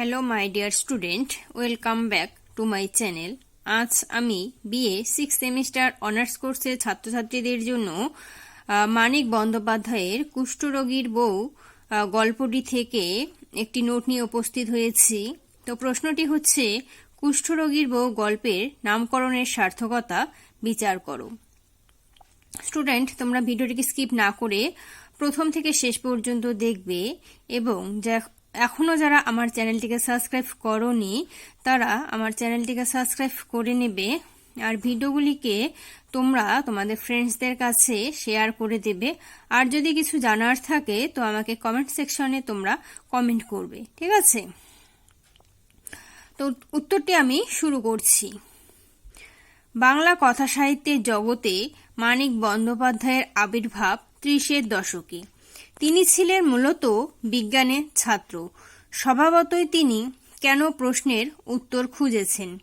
Hello my dear student welcome back to my channel আজ আমি BA six semester honours কোর্সের ছাত্রছাত্রীদের জন্য মানিক বন্দ্যোপাধ্যায়ের কুষ্ঠরোগীর বউ গল্পটি থেকে একটি নোট নিয়ে উপস্থিত হয়েছি। তো প্রশ্নটি হচ্ছে, কুষ্ঠরোগীর বউ গল্পের নামকরণের সার্থকতা বিচার করো। স্টুডেন্ট তোমরা ভিডিওটিকে স্কিপ না করে প্রথম থেকে শেষ পর্যন্ত দেখবে এবং যা- এখনও যারা আমার চ্যানেলটিকে সাবস্ক্রাইব করনি, তারা আমার চ্যানেলটিকে সাবস্ক্রাইব করে নেবে আর ভিডিওগুলিকে তোমরা তোমাদের ফ্রেন্ডসদের কাছে শেয়ার করে দেবে। আর যদি কিছু জানার থাকে, তো আমাকে কমেন্ট সেকশনে তোমরা কমেন্ট করবে, ঠিক আছে? তো উত্তরটি আমি শুরু করছি। বাংলা কথা সাহিত্যের জগতে মানিক বন্দ্যোপাধ্যায়ের আবির্ভাব ত্রিশের দশকে। তিনি ছিলেন মূলত বিজ্ঞানের ছাত্র। স্বভাবতই তিনি কেন প্রশ্নের উত্তর খুঁজেছেন?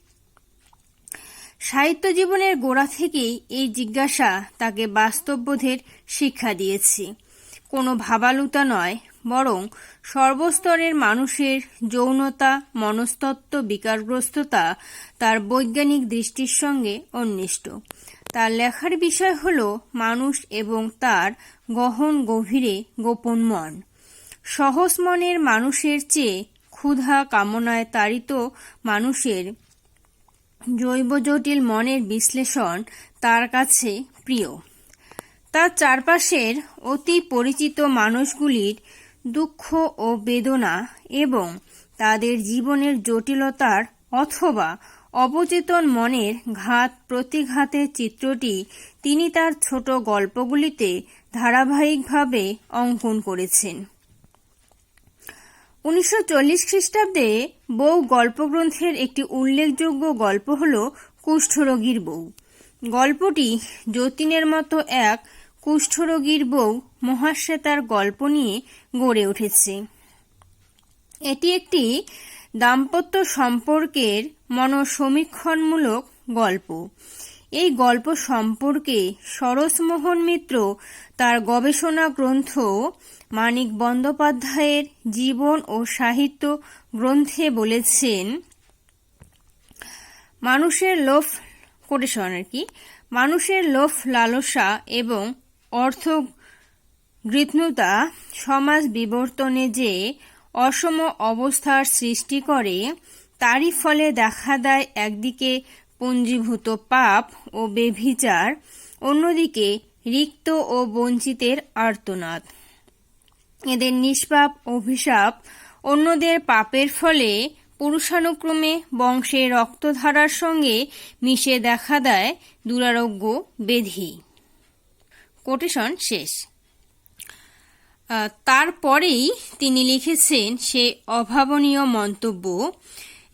সাহিত্য জীবনের গোড়া থেকেই এই জিজ্ঞাসা তাকে বাস্তববোধের শিক্ষা দিয়েছে। কোনো ভাবালুতা নয়, বরং সর্বস্তরের মানুষের যৌনতা, মনস্তত্ত্ব বিকারগ্রস্ততা তার বৈজ্ঞানিক দৃষ্টির সঙ্গে অন্বিষ্ট তার লেখার বিষয় হল মানুষ এবং তার গহন গভীরে গোপন মন। সহজ মনের মানুষের চেয়ে ক্ষুধা কামনায় তাড়িত মানুষের জৈব জটিল মনের বিশ্লেষণ তার কাছে প্রিয়। তার চারপাশের অতি পরিচিত মানুষগুলির দুঃখ ও বেদনা এবং তাদের জীবনের জটিলতার অথবা অবচেতন মনের ঘাত প্রতিঘাতের চিত্রটি তিনি তার ছোট গল্পগুলিতে ধারাবাহিকভাবে অঙ্কন করেছেন। উনিশশো চল্লিশ খ্রিস্টাব্দে বউ গল্পগ্রন্থের একটি উল্লেখযোগ্য গল্প হল কুষ্ঠরোগীর বউ। গল্পটি যতীনের মতো এক কুষ্ঠরোগীর বউ মহাশ্বেতার গল্প নিয়ে গড়ে উঠেছে। এটি একটি দাম্পত্য সম্পর্কের মনসমীক্ষণমূলক গল্প। এই গল্প সম্পর্কে সরসমোহন মিত্র তার গবেষণা গ্রন্থ মানিক বন্দ্যোপাধ্যায়ের জীবন ও সাহিত্য গ্রন্থে বলেছেন, মানুষের লোভ কোটেশন আর কি, মানুষের লোভ, লালসা এবং অর্থ গৃহ্ণতা সমাজ বিবর্তনে যে অসম অবস্থার সৃষ্টি করে তারই ফলে দেখা দেয় একদিকে পঞ্জীভূত পাপ ও বেভিচার, অন্যদিকে রিক্ত ও বঞ্চিতের আর্তনাদ। এদের নিষ্পাপ অভিশাপ অন্যদের পাপের ফলে পুরুষানুক্রমে বংশে রক্তধারার সঙ্গে মিশে দেখা দেয় দুরারোগ্য বেধি। কোটেশন শেষ। তারপরেই তিনি লিখেছেন সে অভাবনীয় মন্তব্য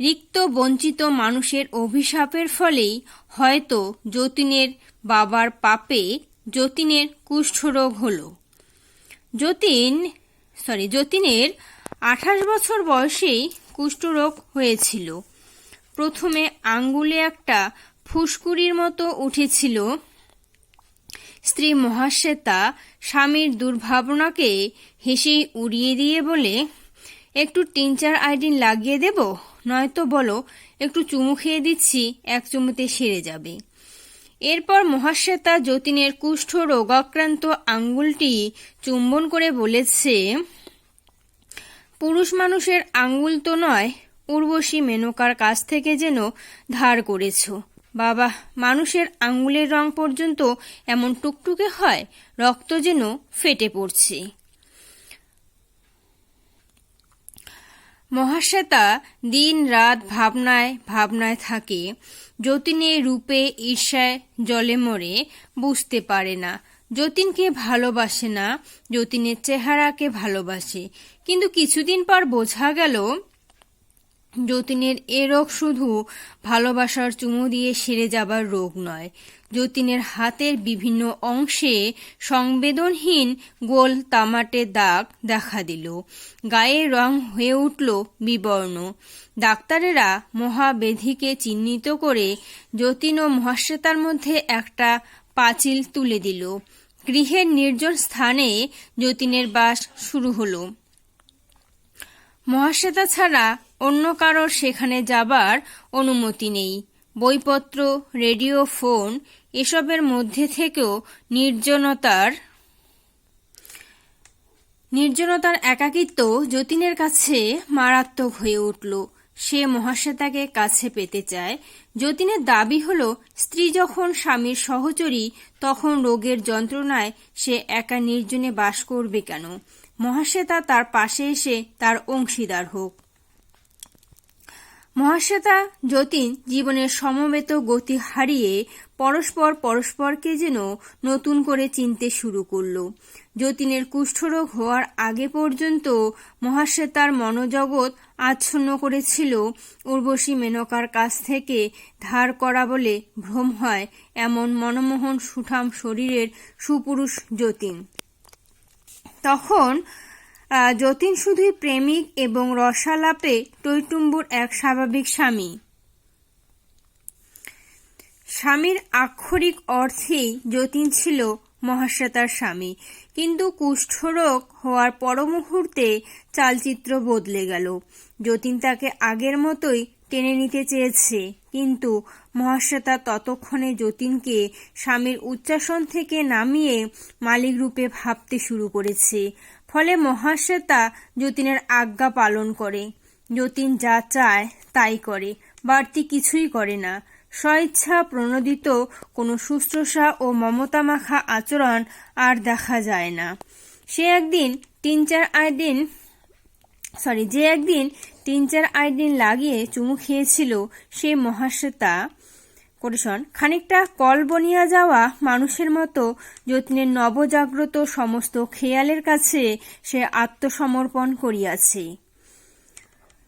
রিক্ত বঞ্চিত মানুষের অভিশাপের ফলেই হয়তো যতীনের বাবার পাপে যতীনের কুষ্ঠরোগ হলো। যতীন সরি যতীনের আঠাশ বছর বয়সেই কুষ্ঠরোগ হয়েছিল। প্রথমে আঙ্গুলে একটা ফুসকুড়ির মতো উঠেছিল। স্ত্রী মহাশ্বেতা স্বামীর দুর্ভাবনাকে হেসেই উড়িয়ে দিয়ে বলে, একটু টিনচার আইডিন লাগিয়ে দেব? নয়তো বলো, একটু চুমু খেয়ে দিচ্ছি, এক চুমুতে সেরে যাবে। এরপর মহাশ্বেতা যতীনের কুষ্ঠ রোগাক্রান্ত আঙ্গুলটি চুম্বন করে বলেছে, পুরুষ মানুষের আঙ্গুল তো নয়, উর্বশী মেনকার কাছ থেকে যেন ধার করেছ। বাবা, মানুষের আঙ্গুলের রং পর্যন্ত এমন টুকটুকে হয়, রক্ত যেন ফেটে পড়ছে। মহাশ্বেতা দিন রাত ভাবনায় ভাবনায় থাকে, যতীনে রূপে ঈর্ষায় জলে মরে বুঝতে পারে না। যতীনকে ভালোবাসে না, যতীনের চেহারাকে ভালোবাসে। কিন্তু কিছুদিন পর বোঝা গেল যতীনের এ রোগ শুধু ভালোবাসার চুমু দিয়ে সেরে যাবার রোগ নয়, যতীনের হাতের বিভিন্ন অংশে সংবেদনহীন গোল তামাটে দাগ দেখা দিল। গায়ে রং হয়ে উঠল বিবর্ণ। ডাক্তারেরা মহাবেধিকে চিহ্নিত করে যতীন ও মহাশ্বেতার মধ্যে একটা পাঁচিল তুলে দিল। গৃহের নির্জন স্থানে যতীনের বাস শুরু হলো। মহাশ্বেতা ছাড়া অন্য কারোর সেখানে যাবার অনুমতি নেই। বইপত্র, রেডিও, ফোন এসবের মধ্যে থেকেও নির্জনতার নির্জনতার একাকিত্ব যতীনের কাছে মারাত্মক হয়ে উঠল। সে মহাশ্বেতাকে কাছে পেতে চায়। যতীনের দাবি হলো, স্ত্রী যখন স্বামীর সহচরী, তখন রোগের যন্ত্রণায় সে একা নির্জনে বাস করবে কেন? মহাশ্বেতা তার পাশে এসে তার অংশীদার হোক। মহাশ্বেতা যতীন জীবনের সমবেত গতি হারিয়ে পরস্পর পরস্পরকে যেন নতুন করে চিনতে শুরু করল। যতীনের কুষ্ঠরোগ হওয়ার আগে পর্যন্ত মহাশ্বেতার মনোজগৎ আচ্ছন্ন করেছিল। উর্বশী মেনকার কাছ থেকে ধার করা বলে ভ্রম হয় এমন মনমোহন সুঠাম শরীরের সুপুরুষ যতীন। তখন যতীন শুধুই প্রেমিক এবং রসালাপে টৈটুম্বুর এক স্বাভাবিক স্বামী। স্বামীর আক্ষরিক অর্থেই যতীন ছিল মহাশ্বেতার স্বামী। কিন্তু কুষ্ঠরোগ হওয়ার পর মুহূর্তে চালচিত্র বদলে গেল। যতীন তাকে আগের মতোই টেনে নিতে চেয়েছে। কিন্তু মহাশ্বেতা ততক্ষণে যতীনকে স্বামীর উচ্চাসন থেকে নামিয়ে মালিক রূপে ভাবতে শুরু করেছে। ফলে মহাশ্বেতা যতীনের আজ্ঞা পালন করে। যতীন যা চায় তাই করে, বাড়তি কিছুই করে না। স্বইচ্ছা প্রণোদিত কোনো শুশ্রূষা ও মমতা মাখা আচরণ আর দেখা যায় না। সে একদিন তিন চার আয় দিন সরি যে একদিন তিন চার দিন লাগিয়ে চুমু খেয়েছিল সে মহাশ্বেতা। করেশন খানিকটা কল বনিয়া যাওয়া মানুষের মতো যতীনের নবজাগ্রত সমস্ত খেয়ালের কাছে সে আত্মসমর্পণ করিয়াছে।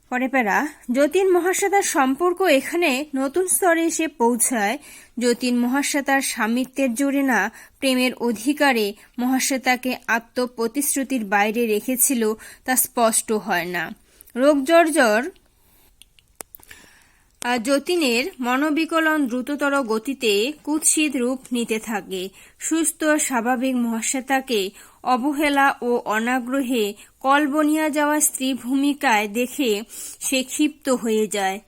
পরে পেরা যতীন মহাশ্বেতার সম্পর্ক এখানে নতুন স্তরে এসে পৌঁছায়। যতীন মহাশ্বেতার স্বামিত্বের জোরে না প্রেমের অধিকারে মহাশ্বেতাকে আত্মপ্রতিশ্রুতির বাইরে রেখেছিল তা স্পষ্ট হয় না। রোগ জর্জর যতীনের মনোবিকলন দ্রুততর গতিতে কুৎসিত রূপ নিতে থাকে। সুস্থ, স্বাভাবিক মহাশ্বেতাকে অবহেলা ও অনাগ্রহে কলবনিয়া যাওয়া স্ত্রী ভূমিকায় দেখে সে ক্ষিপ্ত হয়ে যায়।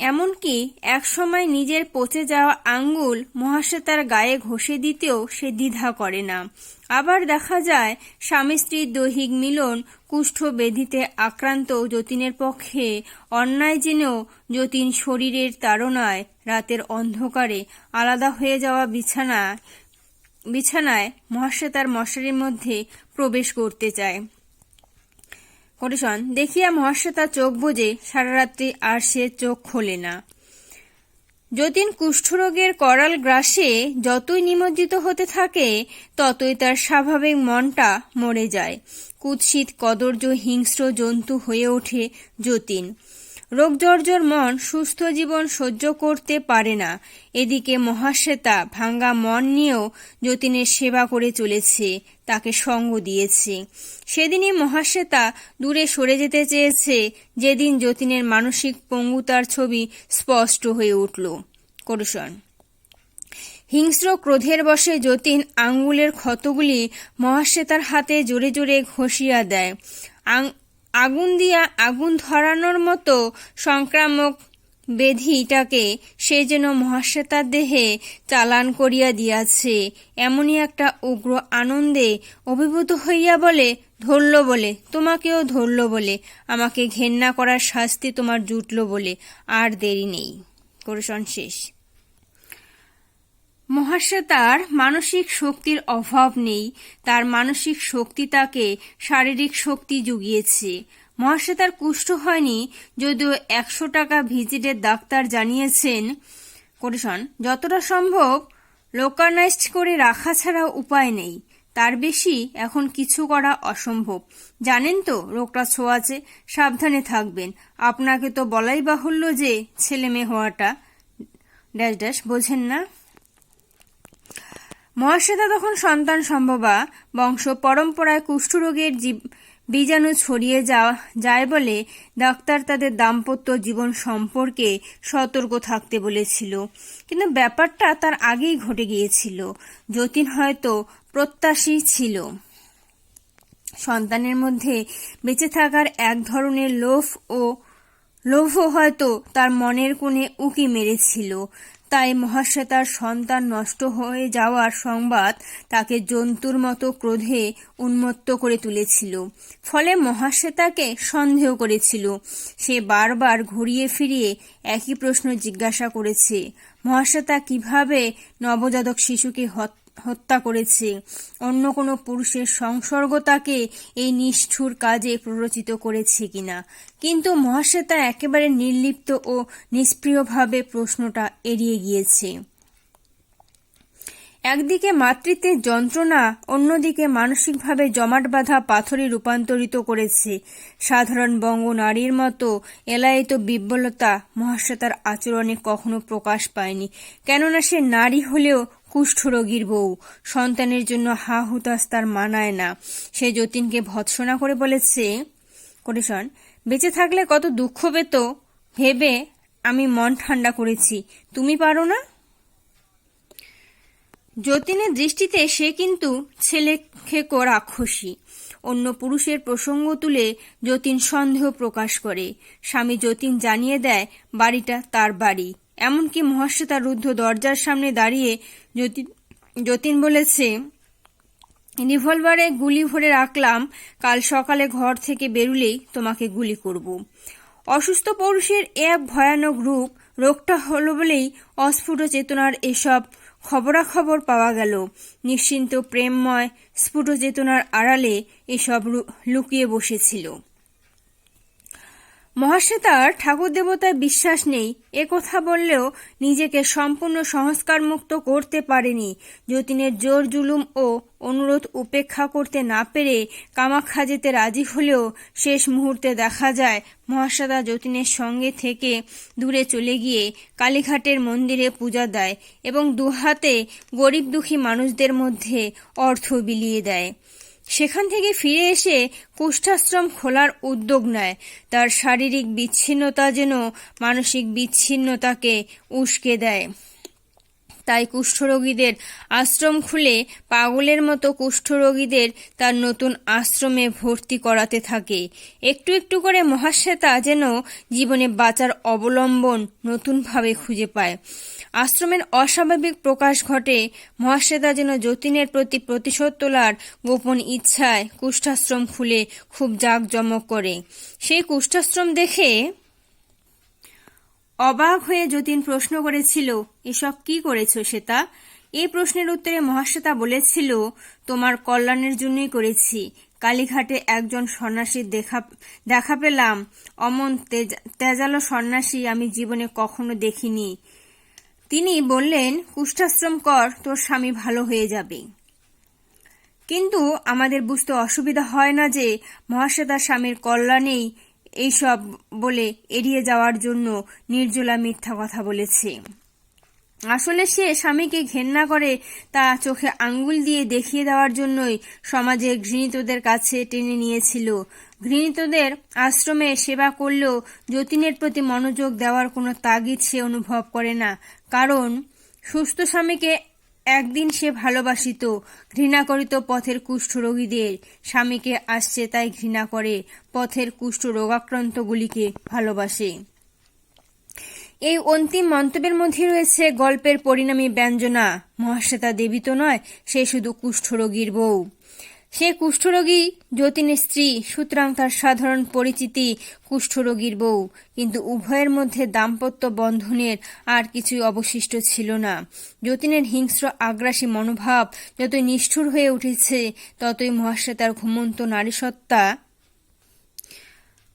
এমনকি একসময় নিজের পচে যাওয়া আঙ্গুল মহাশ্বেতার গায়ে ঘষে দিতেও সে দ্বিধা করে না। আবার দেখা যায়, স্বামী স্ত্রীর দৈহিক মিলন কুষ্ঠ বেধিতে আক্রান্ত যতীনের পক্ষে অন্যায় জেনেও যতীন শরীরের তাড়নায় রাতের অন্ধকারে আলাদা হয়ে যাওয়া বিছানা বিছানায় মহাশ্বেতার মশারির মধ্যে প্রবেশ করতে চায়। করেশন দেখিয়া মহাশ্বেতা চোখ বুঝে সারারাত্রি আর সে চোখ খোলে না। যতীন কুষ্ঠরোগের করাল গ্রাসে যতই নিমজ্জিত হতে থাকে, ততই তার স্বাভাবিক মনটা মরে যায়। কুৎসিত কদর্য হিংস্র জন্তু হয়ে ওঠে যতীন। রোগজর্জর মন সুস্থ জীবন সহ্য করতে পারে না। এদিকে মহাশ্বেতা ভাঙ্গা মন নিয়েও যতীনের সেবা করে চলেছে, তাকে সঙ্গ দিয়েছে। সেদিনই মহাশ্বেতা দূরে সরে যেতে চেয়েছে, যেদিন যতীনের মানসিক পঙ্গুতার ছবি স্পষ্ট হয়ে উঠল। করুষণ। হিংস্র ক্রোধের বসে যতীন আঙ্গুলের ক্ষতগুলি মহাশ্বেতার হাতে জোরে জোরে ঘষিয়া দেয়। আগুন দিয়া আগুন ধরানোর মতো সংক্রামক বেধিটাকে সে যেন মহাশ্বেতার দেহে চালান করিয়া দিয়াছে। এমনই একটা উগ্র আনন্দে অভিভূত হইয়া বলে, ধরল বলে, তোমাকেও ধরল বলে, আমাকে ঘেন্না করার শাস্তি তোমার জুটল বলে, আর দেরি নেই। কোরসন শেষ। মহাশ্বেতার মানসিক শক্তির অভাব নেই। তার মানসিক শক্তি তাকে শারীরিক শক্তি জুগিয়েছে। মহাশ্বেতার কুষ্ঠ হয়নি, যদিও একশো টাকা ভিজিটের ডাক্তার জানিয়েছেন। করেশন যতটা সম্ভব লোকানাইজড করে রাখা ছাড়া উপায় নেই। তার বেশি এখন কিছু করা অসম্ভব। জানেন তো, রোগটা ছোঁয়াছে সাবধানে থাকবেন। আপনাকে তো বলাই বাহুল্য যে ছেলে মেয়ে হওয়াটা। ড্যাশ ড্যাশ, বোঝেন না? মহাশ্বেতা তখন সন্তান সম্ভবা বংশ পরম্পরায় কুষ্ঠরোগের বীজাণু ছড়িয়ে যাওয়া যায় বলে ডাক্তার তাদের দাম্পত্য জীবন সম্পর্কে সতর্ক থাকতে বলেছিল। কিন্তু ব্যাপারটা তার আগেই ঘটে গিয়েছিল। যতীন হয়তো প্রত্যাশী ছিল। সন্তানের মধ্যে বেঁচে থাকার এক ধরনের লোভ ও লোভও হয়তো তার মনের কোণে উকি মেরেছিল। তাই মহাশ্বেতার সন্তান নষ্ট হয়ে যাওয়ার সংবাদ তাকে জন্তুর মতো ক্রোধে উন্মত্ত করে তুলেছিল। ফলে মহাশ্বেতাকে সন্দেহ করেছিল। সে বারবার ঘুরিয়ে ফিরিয়ে একই প্রশ্ন জিজ্ঞাসা করেছে, মহাশ্বেতা কীভাবে নবজাতক শিশুকে হত্যা হত্যা করেছে। অন্য কোনো পুরুষের সংসর্গ তাকে এই নিষ্ঠুর কাজে প্ররোচিত করেছে কিনা? কিন্তু মহাশ্বেতা একেবারে নির্লিপ্ত ও নিষ্প্রিয়ভাবে প্রশ্নটা এড়িয়ে গিয়েছে। একদিকে মাতৃত্বের যন্ত্রণা, অন্যদিকে মানসিকভাবে জমাট বাঁধা পাথরে রূপান্তরিত করেছে। সাধারণ বঙ্গ নারীর মতো এলায়িত বিব্বলতা মহাশ্বেতার আচরণে কখনো প্রকাশ পায়নি। কেননা সে নারী হলেও কুষ্ঠরোগীর বউ। সন্তানের জন্য হা হুতাস তার মানায় না। সে যতীনকে ভৎসনা করে বলেছে, কোটেশন, বেঁচে থাকলে কত দুঃখ পেত। ভেবে আমি মন ঠান্ডা করেছি। তুমি পারো না? যতীনের দৃষ্টিতে সে কিন্তু ছেলে খেকো রাক্ষসী অন্য পুরুষের প্রসঙ্গ তুলে যতীন সন্দেহ প্রকাশ করে। স্বামী যতীন জানিয়ে দেয়, বাড়িটা তার বাড়ি। এমনকি মহাশ্বেতা রুদ্ধ দরজার সামনে দাঁড়িয়ে যতীন যতীন বলেছে, রিভলভারে গুলি ভরে রাখলাম, কাল সকালে ঘর থেকে বেরুলেই তোমাকে গুলি করব। অসুস্থ পুরুষের এক ভয়ানক রূপ রোগটা হলো বলেই অস্ফুট চেতনার এসব খবরাখবর পাওয়া গেল। নিশ্চিন্ত প্রেমময় স্ফুট চেতনার আড়ালে এসব লুকিয়ে বসেছিল। মহাশ্বেতার ঠাকুর দেবতায় বিশ্বাস নেই। এ কথা বললেও নিজেকে সম্পূর্ণ সংস্কার মুক্ত করতে পারেনি। যতীনের জোর জুলুম ও অনুরোধ উপেক্ষা করতে না পেরে কামাখ্যা যেতে রাজি হলেও শেষ মুহূর্তে দেখা যায়, মহাশ্বেতা যতীনের সঙ্গে থেকে দূরে চলে গিয়ে কালীঘাটের মন্দিরে পূজা দেয় এবং দুহাতে গরিব দুঃখী মানুষদের মধ্যে অর্থ বিলিয়ে দেয়। সেখান থেকে ফিরে এসে কুষ্ঠাশ্রম খোলার উদ্যোগ নেয়। তার শারীরিক বিচ্ছিন্নতা যেন মানসিক বিচ্ছিন্নতাকে উস্কে দেয়। তাই কুষ্ঠরোগীদের আশ্রম খুলে পাগলের মতো কুষ্ঠরোগীদের তার নতুন আশ্রমে ভর্তি করাতে থাকে। একটু একটু করে মহাশ্বেতা যেন জীবনে বাঁচার অবলম্বন নতুনভাবে খুঁজে পায়। আশ্রমের অস্বাভাবিক প্রকাশ ঘটে মহাশ্বেতা যেন যতীনের প্রতি প্রতিশোধ তোলার গোপন ইচ্ছায় কুষ্ঠাশ্রম খুলে খুব জাঁকজমক করে। সেই কুষ্ঠাশ্রম দেখে অবাক হয়ে যতীন প্রশ্ন করেছিল, এসব কি করেছ শ্বেতা? এই প্রশ্নের উত্তরে মহাশ্বেতা বলেছিল, তোমার কল্যাণের জন্যই করেছি। কালীঘাটে একজন সন্ন্যাসীর দেখা দেখা পেলাম। অমন তেজালো সন্ন্যাসী আমি জীবনে কখনো দেখিনি। তিনি বললেন, কুষ্ঠাশ্রম কর, তোর স্বামী ভালো হয়ে যাবে। কিন্তু আমাদের বুঝতে অসুবিধা হয় না যে মহাশ্বেতা স্বামীর কল্যাণেই এইসব বলে এড়িয়ে যাওয়ার জন্য নির্জলা মিথ্যা কথা বলেছে। আসলে সে স্বামীকে ঘেন্না করে তা চোখে আঙ্গুল দিয়ে দেখিয়ে দেওয়ার জন্যই সমাজে ঘৃণিতদের কাছে টেনে নিয়েছিল। ঘৃণিতদের আশ্রমে সেবা করলেও যতীনের প্রতি মনোযোগ দেওয়ার কোনো তাগিদ সে অনুভব করে না। কারণ সুস্থ স্বামীকে একদিন সে ভালোবাসিত, ঘৃণা করিত পথের কুষ্ঠ রোগীদের। স্বামীকে আসছে তাই ঘৃণা করে, পথের কুষ্ঠ রোগাক্রান্তগুলিকে ভালোবাসে। এই অন্তিম মন্তব্যের মধ্যে রয়েছে, গল্পের পরিণামী ব্যঞ্জনা, মহাশ্বেতা দেবী তো নয়, সে শুধু কুষ্ঠ রোগীর বউ। সে কুষ্ঠরোগী যতীনের স্ত্রী, সুতরাং তার সাধারণ পরিচিতি কুষ্ঠরোগীর বউ। কিন্তু উভয়ের মধ্যে দাম্পত্য বন্ধনের আর কিছুই অবশিষ্ট ছিল না। যতীনের হিংস্র আগ্রাসী মনোভাব যতই নিষ্ঠুর হয়ে উঠেছে, ততই মহাশ্বেতার ঘুমন্ত নারীসত্তা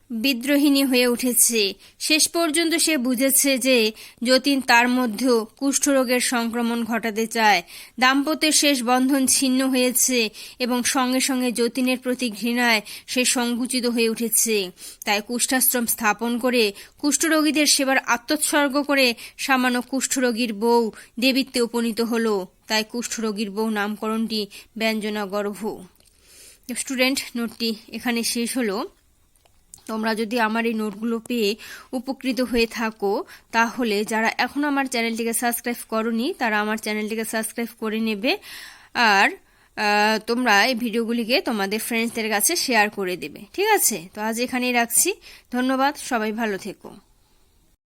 বিদ্রোহিনী হয়ে উঠেছে। শেষ পর্যন্ত সে বুঝেছে যে যতীন তার মধ্যেও কুষ্ঠরোগের সংক্রমণ ঘটাতে চায়। দাম্পত্যের শেষ বন্ধন ছিন্ন হয়েছে এবং সঙ্গে সঙ্গে যতীনের প্রতি ঘৃণায় সে সংকুচিত হয়ে উঠেছে। তাই কুষ্ঠাশ্রম স্থাপন করে কুষ্ঠরোগীদের সেবার আত্মোৎসর্গ করে সামান্য কুষ্ঠরোগীর বউ দেবীত্বে উপনীত হল। তাই কুষ্ঠরোগীর বউ নামকরণটি ব্যঞ্জনা গর্ভ স্টুডেন্ট, নোটটি এখানে শেষ হলো। তোমরা যদি আমার এই নোটগুলো পেয়ে উপকৃত হয়ে থাকো, তাহলে যারা এখনও আমার চ্যানেলটিকে সাবস্ক্রাইব করনি, তারা আমার চ্যানেলটিকে সাবস্ক্রাইব করে নেবে। আর তোমরা এই ভিডিওগুলিকে তোমাদের ফ্রেন্ডসদের কাছে শেয়ার করে দেবে। ঠিক আছে? তো আজ এখানেই রাখছি। ধন্যবাদ। সবাই ভালো থেকো।